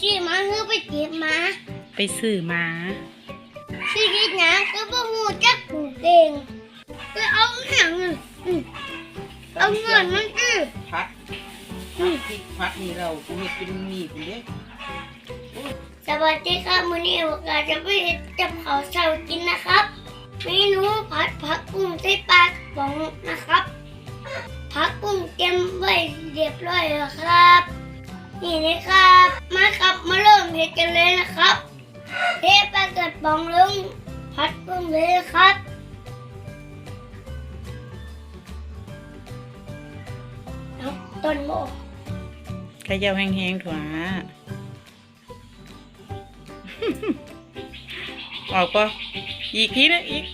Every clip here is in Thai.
ขี่ม้าคือไปเก็บม้าไปซื้อมาชีวิตนะก็บ่ฮู้จักผูกเองไปเอาหยังน่ะอืมเอาเงินมันอื้อพัดพัดพริกพัดนี่เรากูเห็ดเป็นมีเป็นเด้สวัสดีครับมื้อนี้เราจะไปเฮ็ดกับข้าวเช้ากินนะครับเมนูผัดผักกุ้งใส่ปลากระป๋องนะครับผักกุ้งเตรียมไว้เรียบร้อยแล้วครับ นี่นะครับ มาครับมาเริ่มเฮ็ดกันเลยนะครับ เทปลากระป๋องลงผัดกุ้งเลยนะครับต้นโมขยาแห้งๆถั่วออกปะอีกทีนะอีก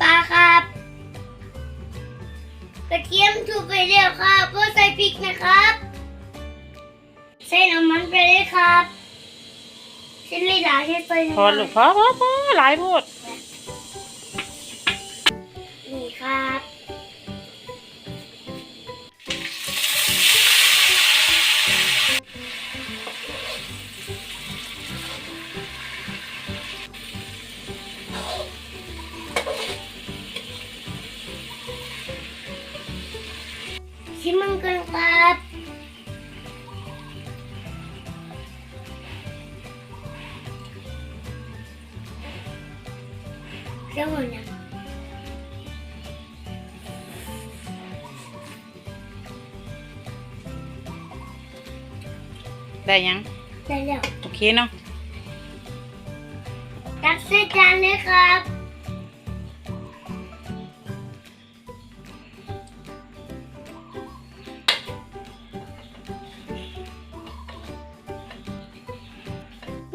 ปลาครับกระเทียมถูกไปเรียวครับเพื่อใส่พริกนะครับ ใส่น้ำมันไปเลยครับเส้นลีลาใช้ไปพอลูกพอพอพอหลายโพดนี่ครับ ชิมมันกันครับเจ้าหน้าได้ยัง ได้แล้ว โอเคเนาะตักใส่จานเลยครับ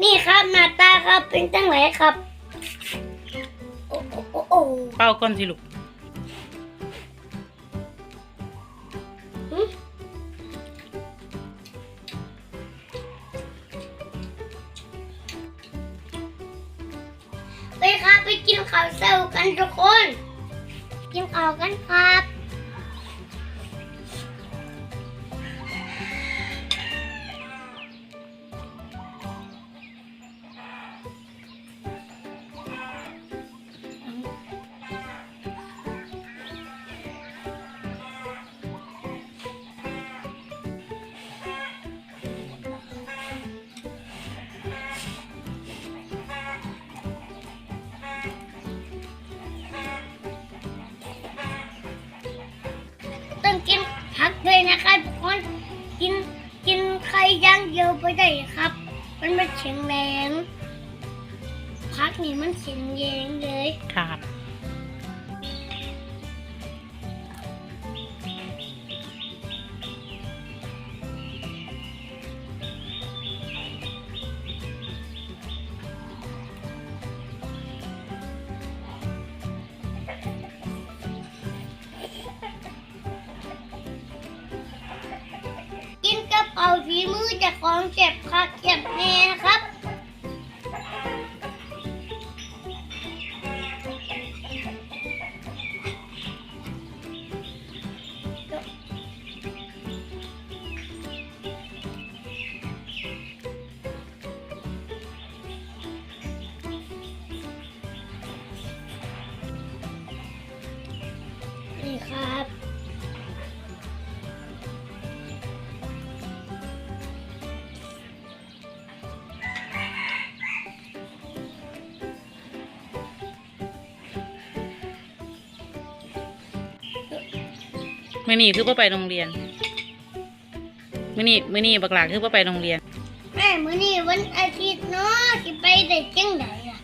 นี่ครับหน้าตาครับเป็นตั้งไหนครับ โอ้โอ้โอ้โอ้เป้าก่อนสิลูกหึไปครับไปกินข้าวเช้ากันทุกคน กินข้าวกันครับ ย่างเดียวไปได้ครับ มันไม่แข็งแรงพักนี่มันแข็งแรงเลยครับ องเจ็บคักเจ็บแน่นะครับ นี่ครับ มื้อนี้คือพ่ไปโรงเรียนมื้อนี้มื้อนี้บักหลาคือพ่ไปโรงเรียน แม่มื้อนี้วันอาทิตย์เนาะสิไปได้จังไดอะ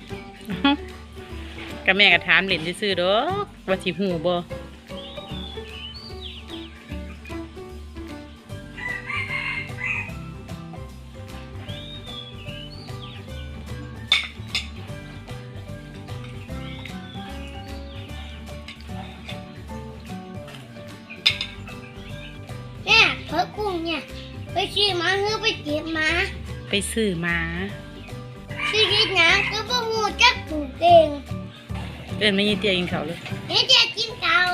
กับแม่ก็ถามเล่นซื่อๆดอกว่าสิหูบ่ เนี่ย ไปซื้อหมาเฮือไปเก็บหมา ไปซื้อหมาซื้อที่หนังก็บ่ฮู้จักถูกเองเอิ้นไม่ยีเตียกินข้าวเลยเดี๋ยวจะกินข้าว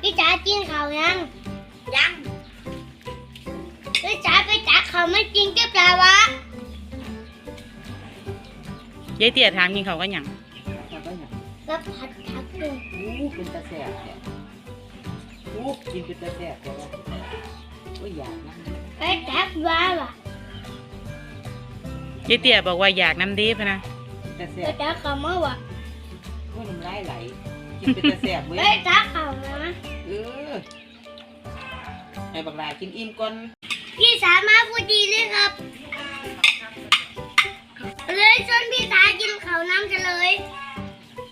พี่จ๋ากินข้าวยังยังพี่จ๋าไปตักข้าวมากินกับปลาวะยายเตียถามกินข้าวก็หยังแล้วก็อย่างกับผัดผักบุ้ง อู้เป็นตาแสบแท้อู้กินเป็นตาแสบแต่ว่าก็อยากนะไปตักวาวะยายเตียบอกว่าอยากน้ำดีพะนะตาแสไปบตักข้าวมาวะก็น้ำลายไหลกินเป็นตาแสบเว้ไปยตักข้าวนะเออให้บักลากินอิ่มก่อนพี่สามาพอดีเลยครับเลยชวนพี่สากินข้าวน้ำกันเลย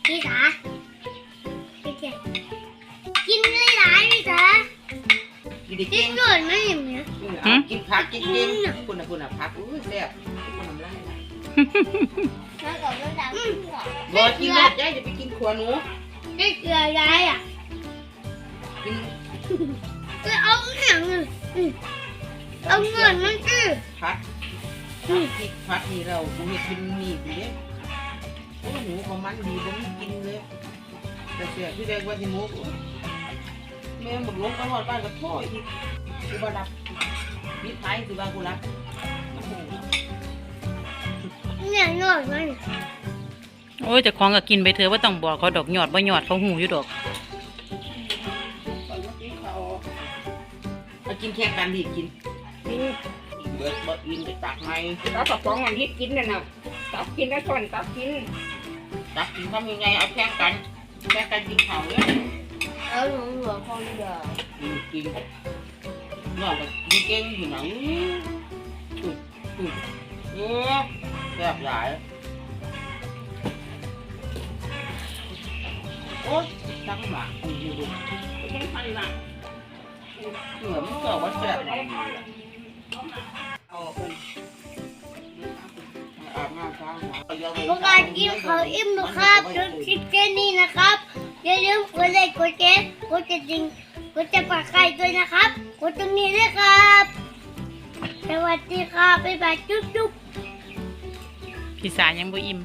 พี่สา พี่เจ๊กินหลายๆพี่สากินได้กิเก่นงด่วนไหมเนี่ยอืมเอากินผักกินเก่งคุณน่ะคุณน่ะผักอู้แซ่บคุณน้ำลายไหลแล้วก็ไม่ดังบ่กินรสยายจะไปกินขัวหนูได้เกลือยายอะกินก็เอาหนังอืมเอาเงินมันอื้อผัดผัดพริกผัดนี่เรากูเฮ็ดเป็นมีดอยู่เด้โอ้หนูของมันดีบ่มีกินเลย แต่เสียที่แรกว่าสิหมูโอ้ยแม่บักหลงไปฮอดบ้านก็โทษอีกกูบ่รับมิดท้ายสิว่ากูรับโอ้โหเนี่ยหน่อยมันโอ้ยเจะคล้าของก็กินไปเถอะว่าต้องบอกเขาดอกหยอดบ่หยอดเขาหูอยู่ดอกมากินแข่งกันดิกินเบิดบ่อินไปตักไหมแล้วกระป๋องอันที่กินน่ะนะตับกินแล้วส่วนตับกินตักกินทำยังไงเอาแข่งกัน แข่งกันกินข้าวเนี่ยเอาหลวงหลวงพ่อเดืออืมกินนอกจากกินเก่งอยู่ไหนอืมอืมเออแซ่บหลายโอ๊ยตั้งหมาอืมดูดูยังพันละเหนือมันเก่าว่าแซ่บเอา เป็นอาบน้ำเช้าหมาพวกการกินเขาอิ่มนะครับจนคิดแค่นี้นะครับ อย่าลืมกดไลค์กดแชร์กดกระดิ่งกดจะปากใครด้วยนะครับกดตรงนี้ด้วยครับ สวัสดีครับบ๊ายบายจุ๊บจุ๊บพี่สายังบ่อิ่ม